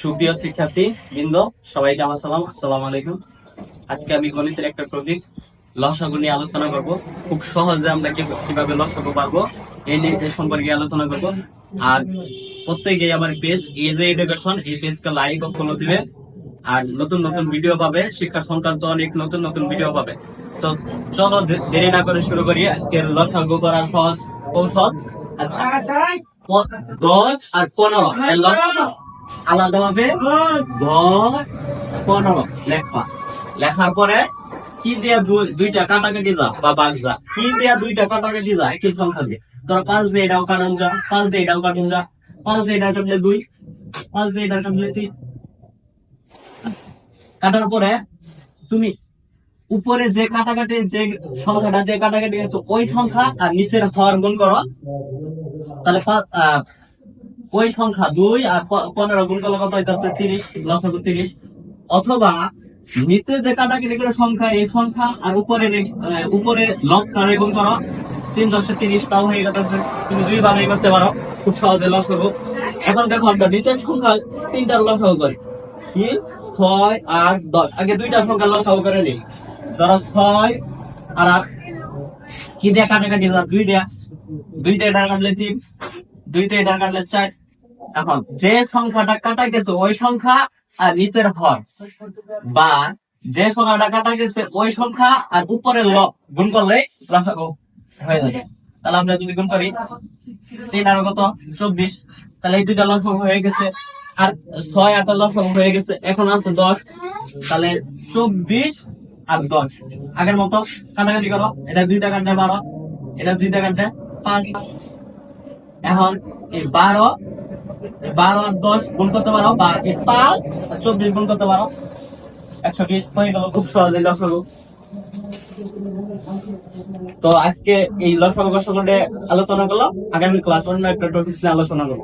সুপ্রিয় শিক্ষার্থী, বৃন্দ, সবাইকে আমার সালাম। আসসালামু আলাইকুম। আজকে আমি গণিতের একটা টপিক লসাগু নিয়ে আলোচনা করব। খুব সহজে আমরা কীভাবে লসাগু পারব, এই নিয়ে সম্পর্কে আলোচনা করব। আর প্রত্যেকেই আমার পেজ এজ এডুকেশন এই পেজকে লাইক ও ফলো দিবে। আর নতুন নতুন ভিডিও পাবে, শিক্ষা সংক্রান্ত অনেক নতুন নতুন ভিডিও পাবে। তো চলো দেরি না করে শুরু করি। আজকের লসাগু করার সহজ কৌশল। আচ্ছা। দশ আর পনেরো। এর লসাগু আলাদা ভাবে দশ, পনেরো। লেখা। লেখার পরে কি দিয়া দুই- দুইটা কাটাকাটি যা, বা বাঘ যা। কি দিয়া দুইটা কাটাকাটি যা একই সংখ্যা দিয়ে। ধরো পাঁচ দিয়ে এটাও কাটান যা, পাঁচ দিয়ে এটাও কাটান যা। পাঁচ দিয়ে এটা কাটলে দুই, পাঁচ দিয়ে এটা কাটলে তিন। কাটার পরে তুমি উপরে যে কাটাকাটি, যে সংখ্যাটা যে কাটাকাটি গেছে ওই সংখ্যা আর নিচের হর গুণ করো। তাহলে ওই সংখ্যা? দুই আর পনেরো, গুণ করলে কত হইতেছে? তিরিশ লসাগু তিরিশ। অথবা নিচে যে কাটাকাটি করে সংখ্যা, এই সংখ্যা আর উপরে উপরে লসটা গুণ করো। তিন দশে তিরিশ, তাও হয়ে গেছে। তুমি দুই ভাবে করতে পারো। খুব সহজে লসাগু এখন দেখো আমরা নিচের সংখ্যা তিনটার লসাগু করি। কি? ছয়, আট, দশ। আগে দুইটা সংখ্যা লসাগু করে নিই। ধরো ছয় আর আট। কি দিয়ে কাটাকাটি দুই দেয়া। দুই দিয়ে এটা কাটলে তিন। দুই দিয়ে এটা কাটলে চার। এখন, যে সংখ্যাটা কাটা গেছে ওই সংখ্যা আর নিচের হর বা যে সংখ্যাটা কাটা গেছে ওই সংখ্যা আর উপরের ল গুণ করলে হয়ে যাবে। তাহলে আমরা যদি গুণ করি, তিন আর কত? চব্বিশ। তাহলে এই দুইটা লসাগু হয়ে গেছে। আর ছয় আটটা লসাগু হয়ে গেছে। এখন আছে দশ। তাহলে চব্বিশ আর দশ। আগের মতো কাটাকাটি করো। এটা দুইটা কাটলে বারো। এটা দুইটা কাটলে পাঁচ। এখন এই বারো বারো আর দশ গুণ করতে পারো, বা পাঁচ, চব্বিশ গুণ করতে পারো। একশো বিশ, হয়ে গেল, খুব সহজে লসাগু তো আজকে এই লসাগু সম্বন্ধে আলোচনা করলাম। আগামী ক্লাস অন্য একটা টপিক নিয়ে আলোচনা করব।